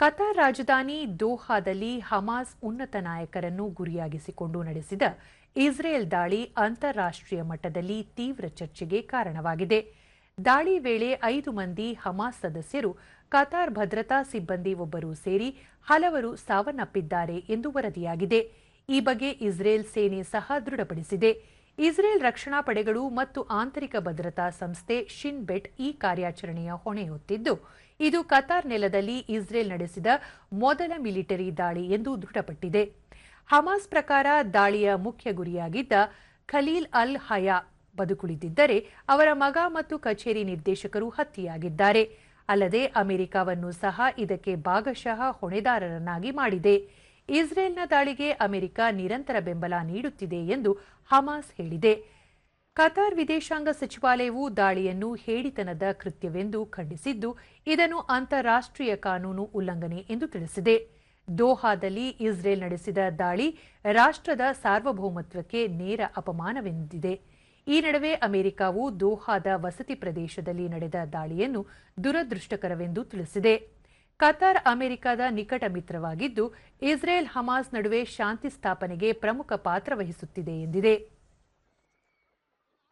Qatar ರಾಜಧಾನಿ ದೋಹಾದಲ್ಲಿ Hamas ಉನ್ನತ ನಾಯಕರನ್ನು ಗುರಿಯಾಗಿಸಿಕೊಂಡು ನಡೆಸಿದ ಇಸ್ರೇಲ್ ದಾಳಿ ಅಂತಾರಾಷ್ಟ್ರೀಯ ಮಟ್ಟದಲ್ಲಿ ತೀವ್ರ ಚರ್ಚೆಗೆ ಕಾರಣವಾಗಿದೆ. ದಾಳಿ ವೇಳೆ ಐದು ಮಂದಿ ಹಮಾಸ್ ಸದಸ್ಯರು, ಕತಾರ್ ಭದ್ರತಾ ಸಿಬ್ಬಂದಿ ಒಬ್ಬರು ಸೇರಿ ಹಲವರು ಸಾವನ್ನಪ್ಪಿದ್ದಾರೆ ಎಂದು ವರದಿಯಾಗಿದೆ. ಈ ಬಗ್ಗೆ ಇಸ್ರೇಲ್ ಸೇನೆ ಸಹ ದೃಢಪಡಿಸಿದೆ. ಇಸ್ರೇಲ್ ರಕ್ಷಣಾ ಪಡೆಗಳು ಮತ್ತು ಆಂತರಿಕ ಭದ್ರತಾ ಸಂಸ್ಥೆ ಶಿನ್ ಬೆಟ್ ಈ ಕಾರ್ಯಾಚರಣೆಯ ಹೊಣೆ ಹೊತ್ತಿದ್ದು ಇದು ಕತಾರ್ ನೆಲದಲ್ಲಿ ಇಸ್ರೇಲ್ ನಡೆಸಿದ ಮೊದಲ ಮಿಲಿಟರಿ ದಾಳಿ ಎಂದು ದೃಢಪಟ್ಟಿದೆ. ಹಮಾಸ್ ಪ್ರಕಾರ ದಾಳಿಯ ಮುಖ್ಯ ಗುರಿಯಾಗಿದ್ದ ಖಲೀಲ್ ಅಲ್ ಹಯಾ ಬದುಕುಳಿದಿದ್ದರೆ, ಅವರ ಮಗ ಮತ್ತು ಕಚೇರಿ ನಿರ್ದೇಶಕರು ಹತ್ಯೆಯಾಗಿದ್ದಾರೆ. ಅಲ್ಲದೆ ಅಮೆರಿಕವನ್ನು ಸಹ ಇದಕ್ಕೆ ಭಾಗಶಃ ಹೊಣೆದಾರರನ್ನಾಗಿ ಮಾಡಿದೆ. ಇಸ್ರೇಲ್ನ ದಾಳಿಗೆ ಅಮೆರಿಕ ನಿರಂತರ ಬೆಂಬಲ ನೀಡುತ್ತಿದೆ ಎಂದು ಹಮಾಸ್ ಹೇಳಿದೆ. ಕತಾರ್ ವಿದೇಶಾಂಗ ಸಚಿವಾಲಯವು ದಾಳಿಯನ್ನು ಹೇಡಿತನದ ಕೃತ್ಯವೆಂದು ಖಂಡಿಸಿದ್ದು, ಇದನ್ನು ಅಂತಾರಾಷ್ಟ್ರೀಯ ಕಾನೂನು ಉಲ್ಲಂಘನೆ ಎಂದು ತಿಳಿಸಿದೆ. ದೋಹಾದಲ್ಲಿ ಇಸ್ರೇಲ್ ನಡೆಸಿದ ದಾಳಿ ರಾಷ್ಟ್ರದ ಸಾರ್ವಭೌಮತ್ವಕ್ಕೆ ನೇರ ಅಪಮಾನವೆಂದಿದೆ. ಈ ನಡುವೆ ಅಮೆರಿಕಾವು ದೋಹಾದ ವಸತಿ ಪ್ರದೇಶದಲ್ಲಿ ನಡೆದ ದಾಳಿಯನ್ನು ದುರದೃಷ್ಟಕರವೆಂದು ತಿಳಿಸಿದೆ. ಕತಾರ್ ಅಮೆರಿಕದ ನಿಕಟ ಮಿತ್ರವಾಗಿದ್ದು ಇಸ್ರೇಲ್ ಹಮಾಸ್ ನಡುವೆ ಶಾಂತಿ ಸ್ಥಾಪನೆಗೆ ಪ್ರಮುಖ ಪಾತ್ರ ವಹಿಸುತ್ತಿದೆ ಎಂದಿದೆ.